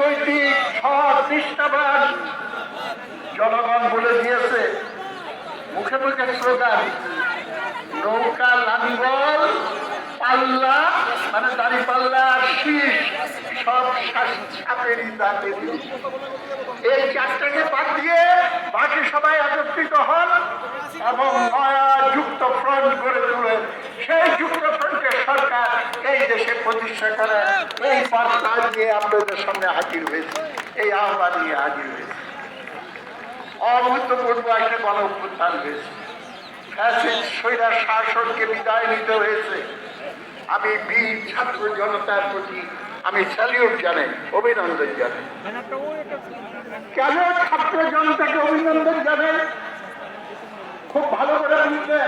নৈতিক জনগণ বলে দিয়েছে। মুখে মুখে স্লোগান, নৌকা লাঙ্গল, পাল্লা মানে দাড়ি পাল্লা, শীষ, সব সাপেরই দাঁতে এই চারটাকে বাদ দিয়ে বাকি সবাই একত্রিত তুলে, সেই সরকার এই দেশে প্রতিষ্ঠা এই বার্তা আপনাদের সামনে হাজির হয়েছে, এই আহ্বান নিয়ে হাজির হয়েছে। অভূতপূর্ব একটা গণ হয়েছে। ফ্যাসিস্ট বিদায় নিতে হয়েছে। আমি বীর ছাত্র জনতার প্রতি আমি স্যালিউট জানাই, অভিনন্দন জানাই। কেন ছাত্র জনতাকে অভিনন্দন জানাই? খুব ভালো করে বুঝলেন।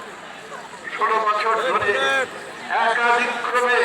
ষোলো বছর ধরে একাধিক একাধিক্রমে